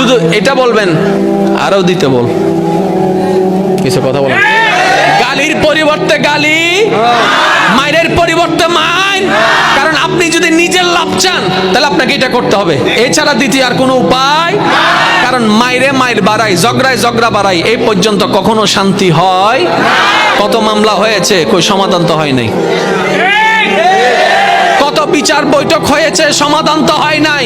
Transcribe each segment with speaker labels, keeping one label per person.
Speaker 1: শুধু এটা বলবেন, আরও দিতে বল। কিছু কথা বলেন। গালির পরিবর্তে গালি মায়ের পরিবর্তে মাইন কারণ আপনি যদি নিজের লাভ চান, তাহলে আপনাকে এটা করতে হবে। এছাড়া দ্বিতীয় আর কোনো উপায়? কারণ মাইরে মায়ের বাড়াই জগড়ায় জগড়া বাড়াই এই পর্যন্ত কখনো শান্তি হয়? কত মামলা হয়েছে, কই সমাধান তো হয় নাই। বিচার বৈঠক হয়েছে, সমাধান তো হয় নাই।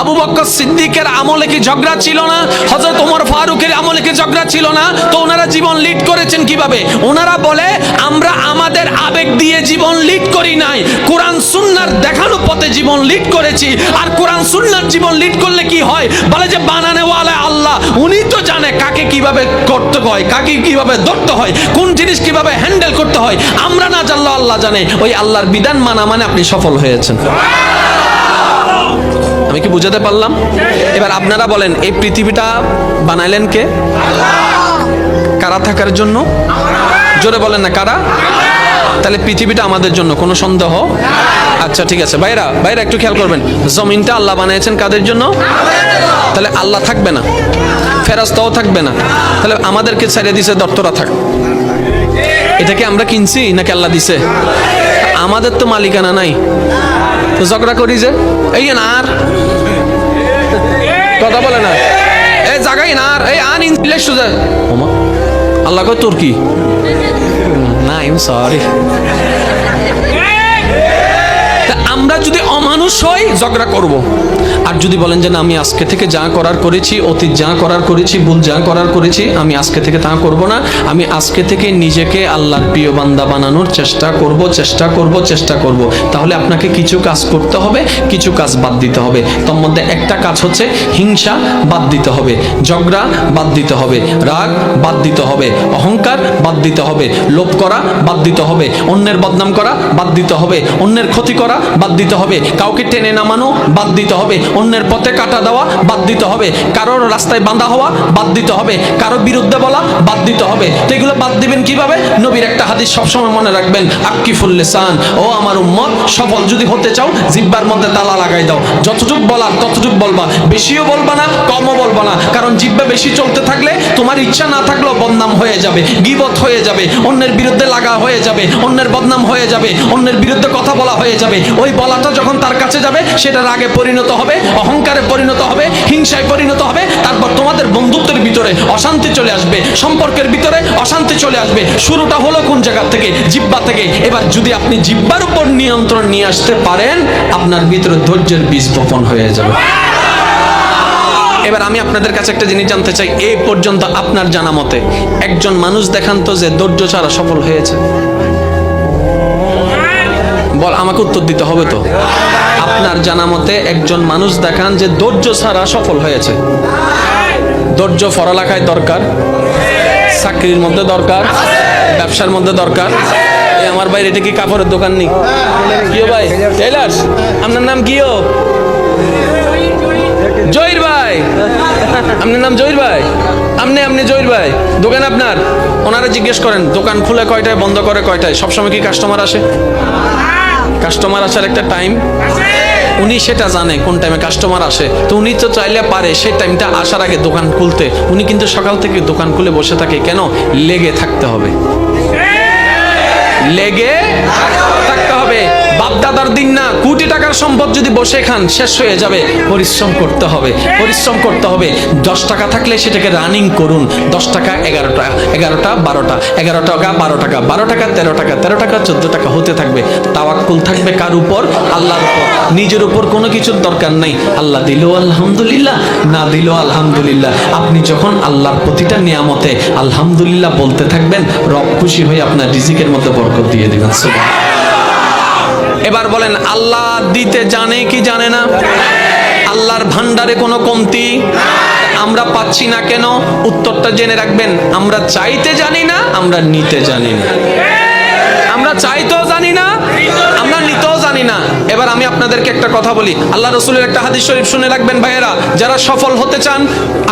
Speaker 1: আবু বক্কর সিদ্দিকের আমলে কি ঝগড়া ছিল না? হযরত ওমর ফারুকের আমলে কি ঝগড়া ছিল না? তো ওনারা জীবন লিড করেছেন কীভাবে? ওনারা বলে, আমরা আমাদের আবেগ দিয়ে জীবন লিড করি নাই। কোরআন সুন্নার দেখানো পথে জীবন লিড করেছি। আর কোরআন সুন্নার জীবন লিড করলে কি হয়? বলে যে, বানানেওয়ালা আল্লাহ, উনি তো জানে কাকে কীভাবে করতে হয়, কাকে কীভাবে ধরতে হয়, কোন জিনিস কীভাবে হ্যান্ডেল করতে হয়। আমরা না জানলো আল্লাহ জানে। ওই আল্লাহর বিধান মানা মানে আপনি সফল হয়েছেন। আমি কি বুঝাতে পারলাম? এবার আপনারা বলেন, এই পৃথিবীটা বানাইলেন কে? কারা থাকার জন্য? জোরে বলেন না, কারা? তাহলে পৃথিবীটা আমাদের জন্য, কোনো সন্দেহ? আচ্ছা ঠিক আছে। ভাইরা ভাইরা একটু খেয়াল করবেন, জমিনটা আল্লাহ বানিয়েছেন কাদের জন্য? তাহলে আল্লাহ থাকবে না, ফেরাস্তাও থাকবে না। তাহলে আমাদেরকে ছেড়ে দিছে দত্তরা থাক। এটা কি আমরা কিনছি নাকি আল্লাহ দিছে? আমাদের তো মালিকানা নাই। তো ঝগড়া করি যে, এই না আর। কথা বলে না। এই জাগাই না আর, এই আন ইংলিশ সুজা। ওমা, আল্লাহ কয়, তোর কি? না আই এম সরি আমরা যদি অমানুষ হই, ঝগড়া করব। আর যদি বলেন যে না, আমি আজকে থেকে যা করার করেছি, অতীত যা করার করেছি, ভুল যা করার করেছি, আমি আজকে থেকে তা করব না। আমি আজকে থেকে নিজেকে আল্লাহর প্রিয় বান্দা বানানোর চেষ্টা করব চেষ্টা করব চেষ্টা করব। তাহলে আপনাকে কিছু কাজ করতে হবে, কিছু কাজ বাদ দিতে হবে। তার মধ্যে একটা কাজ হচ্ছে হিংসা বাদ দিতে হবে, ঝগড়া বাদ দিতে হবে, রাগ বাদ দিতে হবে, অহংকার বাদ দিতে হবে, লোভ করা বাদ দিতে হবে, অন্যের বদনাম করা বাদ দিতে হবে, অন্যের ক্ষতি করা বাদ দিতে হবে, কাউকে টেনে নামানো বাদ দিতে হবে অন্যের পথে কাটা দেওয়া বাদ দিতে হবে। কারোর রাস্তায় বাঁধা হওয়া বাদ দিতে হবে। কারও বিরুদ্ধে বলা বাদ দিতে হবে। তো এগুলো বাদ দিবেন কীভাবে? নবীর একটা হাদিস সবসময় মনে রাখবেন, আক্কিফুল লিসান। ও আমার উম্মত, সফল যদি হতে চাও, জিব্বার মধ্যে তালা লাগাই দাও। যতটুক বলার ততটুক বলবা। বেশিও বলবা না, কমও বলবা না। কারণ জিব্বা বেশি চলতে থাকলে তোমার ইচ্ছা না থাকলেও বদনাম হয়ে যাবে, গিবত হয়ে যাবে, অন্যের বিরুদ্ধে লাগা হয়ে যাবে, অন্যের বদনাম হয়ে যাবে, অন্যের বিরুদ্ধে কথা বলা হয়ে যাবে। ওই বলাটা যখন তার কাছে যাবে, সেটার আগে পরিণত হবে। অহংকারে পরিণত হবে, হিংসায় পরিণত হবে, তারপর তোমাদের বন্ধুত্বের ভিতরে অশান্তি চলে আসবে, সম্পর্কের ভিতরে অশান্তি চলে আসবে। শুরুটা হলো কোন জায়গা থেকে? জিব্বা থেকে। এবার যদি আপনি জিব্বার উপর নিয়ন্ত্রণ নিয়ে আসতে পারেন, আপনার ভিতরে ধৈর্যের বীজ বপন হয়ে যাবে। এবার আমি আপনাদের কাছে একটা জিনিস জানতে চাই। এই পর্যন্ত আপনার জানা মতে একজন মানুষ দেখান তো যে ধৈর্য ছাড়া সফল হয়েছে। বল, আমাকে উত্তর দিতে হবে তো? আপনার জানা মতে একজন মানুষ দেখান যে ধৈর্য ছাড়া সফল হয়েছে। ধৈর্য পড়ালেখায় দরকার, চাকরির মধ্যে দরকার, ব্যবসার মধ্যে দরকার। আমার ভাই এটা কি কাপড়ের দোকান নেই কিও ভাই? টেলার্স আপনার নাম কিও? জহির ভাই। আপনার নাম জহির ভাই? আপনি আপনি জহির ভাই। দোকান আপনার? ওনারা জিজ্ঞেস করেন, দোকান খুলে কয়টায়, বন্ধ করে কয়টায়? সবসময় কি কাস্টমার আসে? কাস্টমার আসার একটা টাইম উনি সেটা জানে কোন টাইমে কাস্টমার আসে। তো উনি তো চাইলে পারে সেই টাইমটা আসার আগে দোকান খুলতে। উনি কিন্তু সকাল থেকে দোকান খুলে বসে থাকে। কেন? লেগে থাকতে হবে। লেগে বাপদাদার দিন না। কোটি টাকার সম্পদ যদি বসে খান, শেষ হয়ে যাবে। পরিশ্রম করতে হবে। পরিশ্রম করতে হবে। দশ টাকা থাকলে সেটাকে রানিং করুন। দশ টাকা এগারোটা এগারোটা বারোটা এগারো টাকা, বারো টাকা। বারো টাকা, তেরো টাকা। তেরো টাকা, চোদ্দ টাকা হতে থাকবে। তাওয়াক্কুল থাকবে কার উপর? আল্লাহর উপর। নিজের উপর কোনো কিছুর দরকার নাই। আল্লাহ দিল আলহামদুলিল্লাহ, না দিল আলহামদুলিল্লাহ। আপনি যখন আল্লাহর প্রতিটা নিয়ামতে আলহামদুলিল্লাহ বলতে থাকবেন, রব খুশি হয়ে আপনার রিজিকের মধ্যে বরকত দিয়ে দেবেন। সুবহান এবার বলেন, আল্লাহ দিতে জানে কি জানে না? আল্লাহর ভান্ডারে কোনো কমতি? আমরা পাচ্ছি না কেন? উত্তরটা জেনে রাখবেন, আমরা চাইতে জানি না, আমরা নিতে জানি না। আপনাদেরকে একটা কথা বলি। আল্লাহ রসুলের একটা হাদিস শরীফ শুনে রাখবেন ভাইয়েরা। যারা সফল হতে চান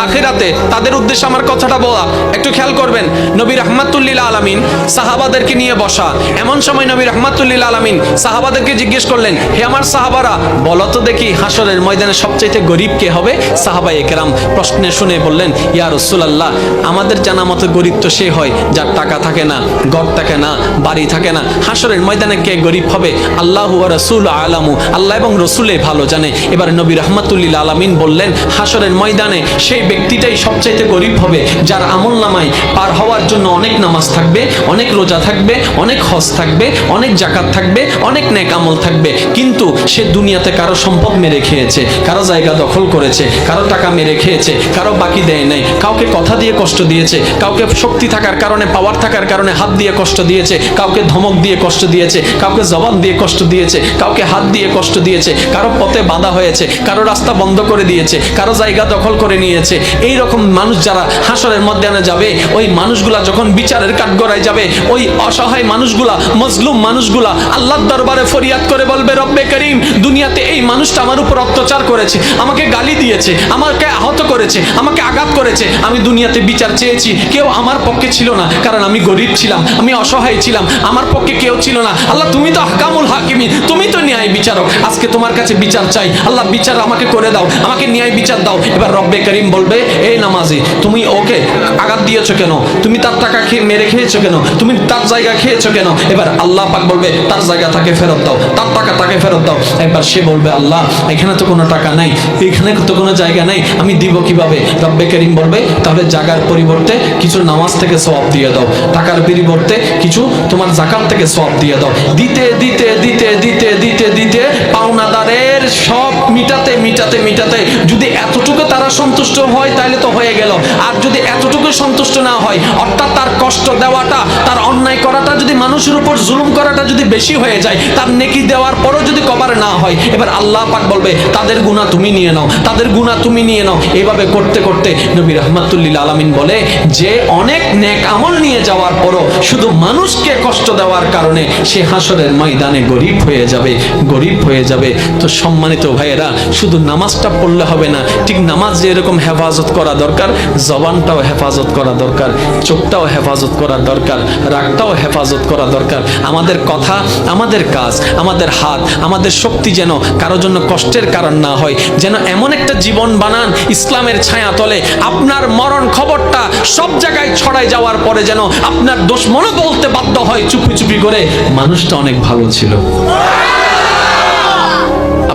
Speaker 1: আখিরাতে, তাদের উদ্দেশ্যে আমার কথাটা বলা। একটু খেয়াল করবেন, নবী রহমাতুল্লিল আলমিন সাহাবাদেরকে নিয়ে বসা। এমন সময় নবী রহমাতুল্লিল আলমিন সাহাবাদেরকে জিজ্ঞেস করলেন, হে আমার সাহাবারা, বলো তো দেখি হাসরের ময়দানে সবচাইতে গরিব কে হবে? সাহাবা একরাম প্রশ্নে শুনে বললেন, ইয়া রসুলাল্লাহ, আমাদের জানা মতো গরিব তো সে হয় যার টাকা থাকে না, ঘর থাকে না, বাড়ি থাকে না। হাসরের ময়দানে কে গরিব হবে? আল্লাহ রসুল আলামু। আল্লাহ এবং রসুলে ভালো জানে। এবার নবী রহমাতুল্লিল আলামিন বললেন হাসরের ময়দানে সেই ব্যক্তিটাই সবচাইতে গরিব হবে, যার আমল নামায় পার হওয়ার জন্য অনেক নামাজ থাকবে, অনেক রোজা থাকবে, অনেক হজ থাকবে, অনেক জাকাত থাকবে, অনেক নেক আমল থাকবে। কিন্তু সে দুনিয়াতে কারও সম্পদ মেরে খেয়েছে, কারও জায়গা দখল করেছে, কারও টাকা মেরে খেয়েছে, কারও বাকি দেয় নাই, কাউকে কথা দিয়ে কষ্ট দিয়েছে, কাউকে শক্তি থাকার কারণে পাওয়ার থাকার কারণে হাত দিয়ে কষ্ট দিয়েছে, কাউকে ধমক দিয়ে কষ্ট দিয়েছে, কাউকে জবান দিয়ে কষ্ট দিয়েছে, কাউকে হাত দিয়ে কষ্ট দিয়েছে, কারও পথে বাধা হয়েছে, কারও রাস্তা বন্ধ করে দিয়েছে, কারও জায়গা দখল করে নিয়েছে। এই রকম মানুষ যারা হাসরের মধ্যে যাবে, ওই মানুষগুলা যখন বিচারের কাঠগড়ায় যাবে, ওই অসহায় মানুষগুলা, মজলুম মানুষগুলা আল্লাহর দরবারে ফরিয়াদ করে বলবে, রব্বে করিম, দুনিয়াতে এই মানুষটা আমার উপর অত্যাচার করেছে, আমাকে গালি দিয়েছে, আমাকে আহত করেছে, আমাকে আঘাত করেছে। আমি দুনিয়াতে বিচার চেয়েছি, কেউ আমার পক্ষে ছিল না, কারণ আমি গরিব ছিলাম, আমি অসহায় ছিলাম, আমার পক্ষে কেউ ছিল না। আল্লাহ, তুমি তো হাকামুল হাকিমি তুমি তো ন্যায় বিচারক আজকে তোমার কাছে বিচার চাই। আল্লাহ, বিচার আমাকে করে দাও। আমাকে ন্যায় বিচার দাও। এবার রব্বে করিম বলবে, এই নামাজি, তুমি ওকে আঘাত দিয়েছ কেন? তুমি তার টাকা খেয়ে, মেরে খেয়েছো কেন? তুমি তার জায়গা খেয়েছো কেন? এবার আল্লাহ পাক বলবে, তার জায়গা তাকে ফেরত দাও। তার টাকা তাকে ফেরত দাও। একবার সে বলবে, আল্লাহ, এখানে তো কোনো টাকা নাই। এখানে তো কোনো জায়গা নাই। আমি দিব কীভাবে? রব্বে করিম বলবে, তাহলে জায়গার পরিবর্তে কিছু নামাজ থেকে সওয়াব দিয়ে দাও। টাকার পরিবর্তে কিছু তোমার জাকাত থেকে সওয়াব দিয়ে দাও। দিতে দিতে দিতে দিতে দিতে দিতে পাওনাদারের সব মিটাতে মিটাতে মিটাতে। যদি এতটুকু তারা সন্তুষ্ট হয়, তাহলে তো হয়ে গেল। আর যদি এতটুকু সন্তুষ্ট না হয়, অর্থাৎ তার কষ্ট দেওয়াটা, তার অন্যায় করাটা, যদি মানুষের উপর জুলুম করাটা যদি বেশি হয়ে যায়, তার নেকি দেওয়ার পরও যদি কভার না হয়, এবার আল্লাহ পাক বলবে, তাদের গুণা তুমি নিয়ে নাও, তাদের গুণা তুমি নিয়ে নাও। এইভাবে করতে করতে নবী রহমাতুল্লিল আলামিন বলে, যে অনেক নেক আমল নিয়ে যাওয়ার পরও শুধু মানুষকে কষ্ট দেওয়ার কারণে সে হাসরের ময়দানে গরিব হয়ে যাবে, গরিব হয়ে যাবে। তো সম্মানিত ভাইয়েরা শুধু নামাজটা পড়লে হবে না, ঠিক নামাজ যেরকম হেফাজত করা দরকার, জবানটাও হেফাজত করা দরকার, চোখটাও হেফাজত করা দরকার, রাগটাও হেফাজত করা দরকার। আমাদের কথা, আমাদের কাজ, আমাদের হাত, আমাদের শক্তি যেন কারও জন্য কষ্টের কারণ না হয়, যেন এমন একটা জীবন বানান ইসলামের ছায়া তলে, আপনার মরণ খবরটা সব জায়গায় ছড়াই যাওয়ার পরে যেন আপনার দোষ মনে বলতে বাধ্য হয় চুপি চুপি করে। মানুষটা অনেক ভালো ছিল।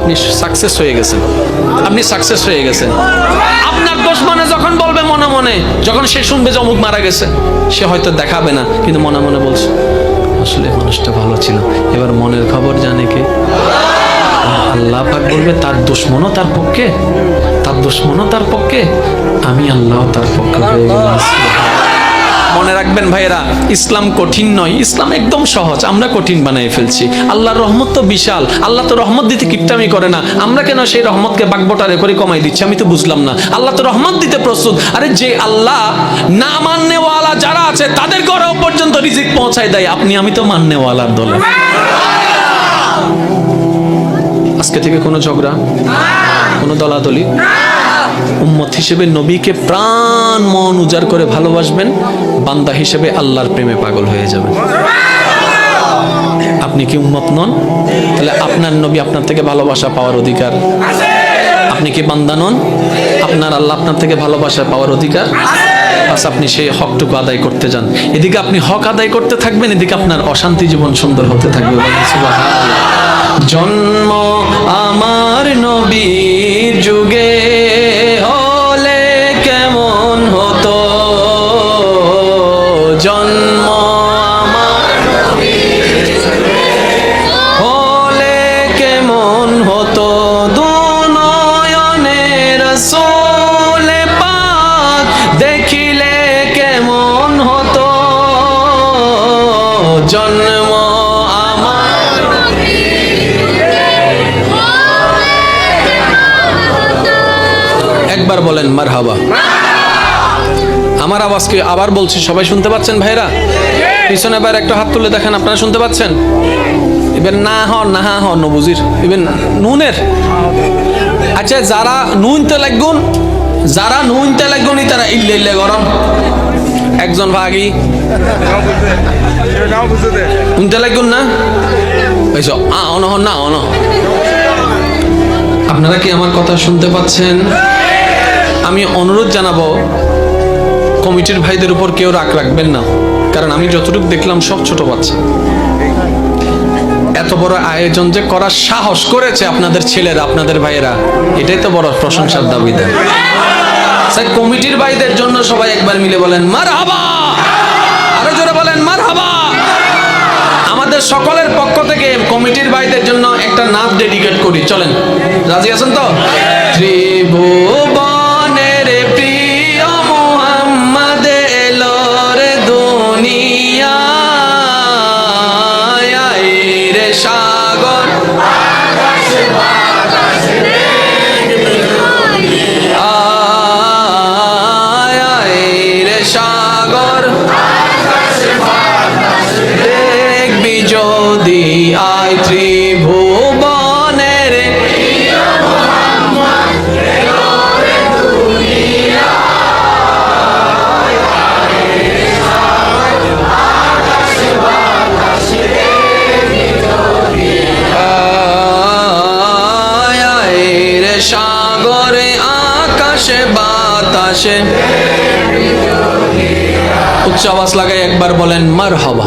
Speaker 1: আপনি সাকসেস হয়ে গেছেন। আপনি সাকসেস হয়ে গেছেন। আপনার দোষ মানে যখন বলবে মনে মনে, যখন সে শুনবে যে অমুক মারা গেছে, সে হয়তো দেখাবে না, কিন্তু মনে মনে বলছে, আসলে মানুষটা ভালো ছিল। এবার মনের খবর জানে কে? আল্লাহ পাক বলবে, তার দুশ্মনও তার পক্ষে। তার দুশ্মনও তার পক্ষে। আমি আল্লাহ তার পক্ষে হয়ে গেলাম। মনে রাখবেন ভাইয়েরা, ইসলাম কঠিন নয়। ইসলাম একদম সহজ। আমরা কঠিন বানিয়ে ফেলছি। আল্লাহর রহমত তো বিশাল। আল্লাহ তো রহমত দিতে কিপটামি করে না। আমরা কেন সেই রহমতকে বাগবটারে করে কমাই দিচ্ছি? আমি তো বুঝলাম না। আল্লাহ তো রহমত দিতে প্রস্তুত। আরে যে আল্লাহ না মাননেওয়ালা যারা আছে, তাদের ঘরেও পর্যন্ত রিজিক পৌঁছায় দেয়। আপনি, আমি তো মাননেওয়ালার দলে। আজকে থেকে কোনো ঝগড়া? কোনো দলাদলি? উম্মত হিসেবে নবীকে প্রাণ মন উজাড় করে ভালোবাসবেন, বান্দা হিসেবে আল্লাহর প্রেমে পাগল হয়ে যাবেন। আপনি কি উম্মত নন? তাহলে আপনার নবী আপনার থেকে ভালোবাসা পাওয়ার অধিকার। আপনি কি বান্দা নন? আপনার আল্লাহ আপনার থেকে ভালোবাসা পাওয়ার অধিকার। বাস আপনি সেই হকটুকু আদায় করতে যান। এদিকে আপনি হক আদায় করতে থাকবেন, এদিকে আপনার অশান্তি জীবন সুন্দর হতে থাকবে। জন্ম আমার নবীর যুগে একবার বলেন মার হাবা আমার আওয়াজকে আবার বলছি, সবাই শুনতে পাচ্ছেন ভাইরা? পিছনে এবার একটা হাত তুলে দেখেন, আপনারা শুনতে পাচ্ছেন? এবার না হ না হ, নবুজির, এবার নুনের। আচ্ছা যারা নুন তে লাগুন যারা নুন তে লাগুন তারা ইল্লে ইল্লে গরম। একজন ভাগি।
Speaker 2: বুঝতে
Speaker 1: নুনতে লাগুন না? ওইস, আ অন হন না অন আপনারা কি আমার কথা শুনতে পাচ্ছেন? আমি অনুরোধ জানাব, কমিটির ভাইদের উপর কেউ রাগ রাখবেন না। কারণ আমি যতটুকু দেখলাম সব ছোট বাচ্চা। এত বড় আয়োজন যে করার সাহস করেছে আপনাদের ছেলেরা, আপনাদের ভাইয়েরা, এটাই তো বড় প্রশংসার দাবিদার স্যার, কমিটির ভাইদের জন্য সবাই একবার মিলে বলেন মার হাবা আরও জোরে বলেন মার হাবা আমাদের সকলের পক্ষ থেকে কমিটির ভাইদের জন্য একটা নাচ ডেডিকেট করি। চলেন, রাজি আছেন তো? ত্রিভুবনের আওয়াজ লাগাই একবার বলেন মার হবা